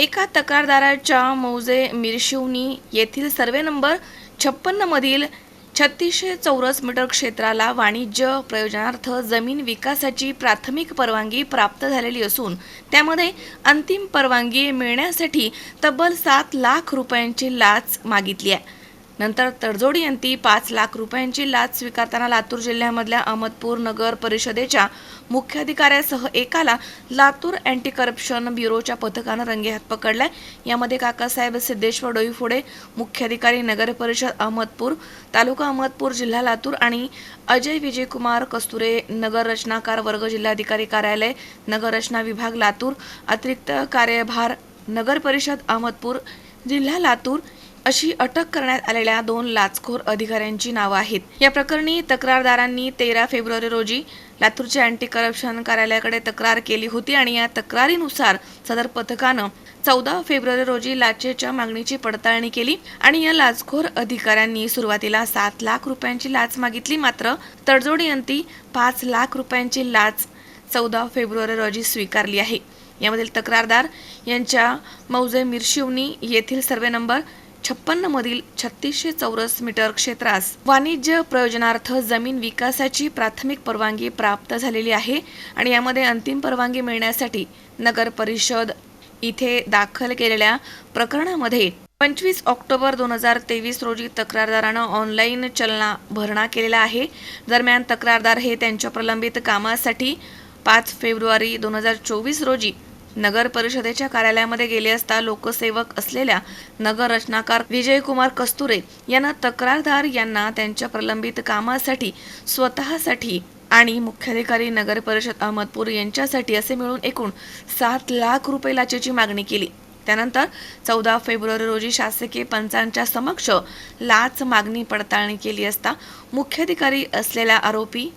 एका तक्रारदाराच्या मौजे मिरशिवनी येथील सर्वे नंबर छप्पन्नमधील छत्तीसशे चौरस मीटर क्षेत्राला वाणिज्य प्रयोजनार्थ जमीन विकासाची प्राथमिक परवानगी प्राप्त झालेली असून त्यामध्ये अंतिम परवानगी मिळण्यासाठी तब्बल सात लाख रुपयांची लाच मागितली आहे. नंतर तडजोडीयंती पाच लाख रुपयांची लाच स्वीकारताना लातूर जिल्ह्यामधल्या अहमदपूर नगर परिषदेच्या मुख्याधिकाऱ्यासह एकाला लातूर अँटी करप्शन ब्युरोच्या पथकानं रंगेहात पकडलाय. यामध्ये काकासाहेब सिद्धेश्वर डोईफोडे मुख्याधिकारी नगर परिषद अहमदपूर तालुका अहमदपूर जिल्हा लातूर आणि अजय विजयकुमार कस्तुरे नगर रचनाकार वर्ग जिल्हाधिकारी कार्यालय नगर रचना विभाग लातूर अतिरिक्त कार्यभार नगर परिषद अहमदपूर जिल्हा लातूर अशी अटक करण्यात आलेल्या दोन लाचखोर अधिकाऱ्यांची नावं आहेत. या प्रकरणी तक्रारदारांनी तेरा फेब्रुवारी रोजी लातूरच्या अँटी करप्शन कार्यालयाकडे तक्रार केली होती आणि या तक्रारीनुसार सदर पथकानं चौदा फेब्रुवारी रोजी लाचेच्या मागणीची पडताळणी केली आणि या लाचखोर अधिकाऱ्यांनी सुरुवातीला सात लाख रुपयांची लाच मागितली. मात्र तडजोडीअंती पाच लाख रुपयांची लाच चौदा फेब्रुवारी रोजी स्वीकारली आहे. यामधील तक्रारदार यांच्या मौजे मिरशिवनी येथील सर्वे नंबर छप्पन्न मधील छत्तीसशे चौरस मीटर क्षेत्रास वाणिज्य प्रयोजनार्थ जमीन विकासाची प्राथमिक परवानगी प्राप्त झालेली आहे आणि यामध्ये अंतिम परवानगी मिळण्यासाठी नगर परिषद इथे दाखल केलेल्या प्रकरणामध्ये पंचवीस ऑक्टोबर दोन हजार तेवीस रोजी तक्रारदारानं ऑनलाईन चलना भरणा केलेला आहे. दरम्यान तक्रारदार हे त्यांच्या प्रलंबित कामासाठी पाच फेब्रुवारी दोन हजार चोवीस रोजी नगर परिषदेच्या कार्यालयामध्ये गेले असता लोकसेवक असलेल्या नगर रचनाकार विजयकुमार कस्तुरे यांना तक्रारदार यांना त्यांच्या प्रलंबित कामासाठी स्वतःसाठी आणि मुख्याधिकारी नगर परिषद अहमदपूर यांच्यासाठी असे मिळून एकूण सात लाख रुपये लाचेची मागणी केली. त्यानंतर चौदा फेब्रुवारी रोजी शासकीय पंचांच्या समक्ष लाच मागणी पडताळणी केली असता मुख्याधिकारी असलेल्या आरोपी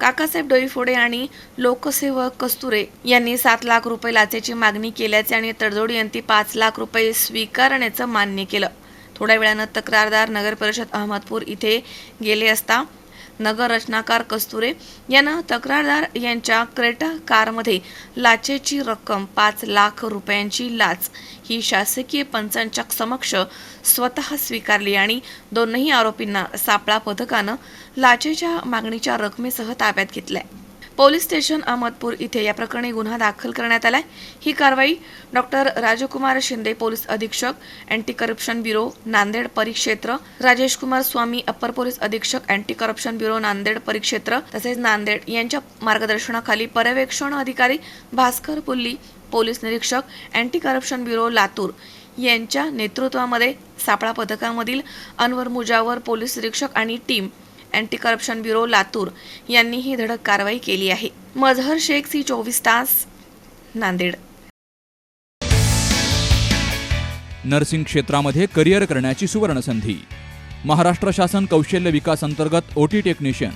काकासाहेब डोईफोडे आणि लोकसेवक कस्तुरे यांनी सात लाख रुपये लाचेची मागणी केल्याचे आणि तडजोडी यांनी पाच लाख रुपये स्वीकारण्याचं मान्य केलं. थोड्या वेळानं तक्रारदार नगर परिषद अहमदपूर इथे गेले असता नगर रचनाकार कस्तुरे यानं तक्रारदार यांच्या क्रेटा कारमध्ये लाचेची रक्कम पाच लाख रुपयांची लाच ही शासकीय पंचांच्या समक्ष स्वतः स्वीकारली आणि दोनही आरोपींना सापळा पथकानं लाचेच्या मागणीच्या रकमेसह ताब्यात घेतलंय. पोलीस स्टेशन अहमदपूर इथे या प्रकरणी गुन्हा दाखल करण्यात आलाय. ही कारवाई डॉक्टर राजकुमार शिंदे पोलीस अधीक्षक अँटी करप्शन ब्युरो नांदेड परिक्षेत्र राजेश कुमार स्वामी अप्पर पोलीस अधीक्षक अँटी करप्शन ब्युरो नांदेड परिक्षेत्र तसेच नांदेड यांच्या मार्गदर्शनाखाली पर्यवेक्षण अधिकारी भास्कर पुल्ली पोलीस निरीक्षक अँटी करप्शन ब्युरो लातूर यांच्या नेतृत्वामध्ये सापळा पथकामधील अनवर मुजावर पोलीस निरीक्षक आणि team anti corruption bureau Latur यांनी ही धडक कारवाई केली आहे. मजहर शेख सी चोवीस तास नांदेड. नर्सिंग क्षेत्रामध्ये करिअर करण्याची सुवर्ण संधी महाराष्ट्र शासन कौशल्य विकास अंतर्गत O T technician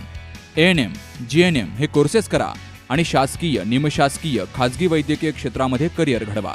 A N M G N M हे कोर्सेस करा आणि शासकीय निमशासकीय खाजगी वैद्यकीय क्षेत्रामध्ये करिअर घडवा.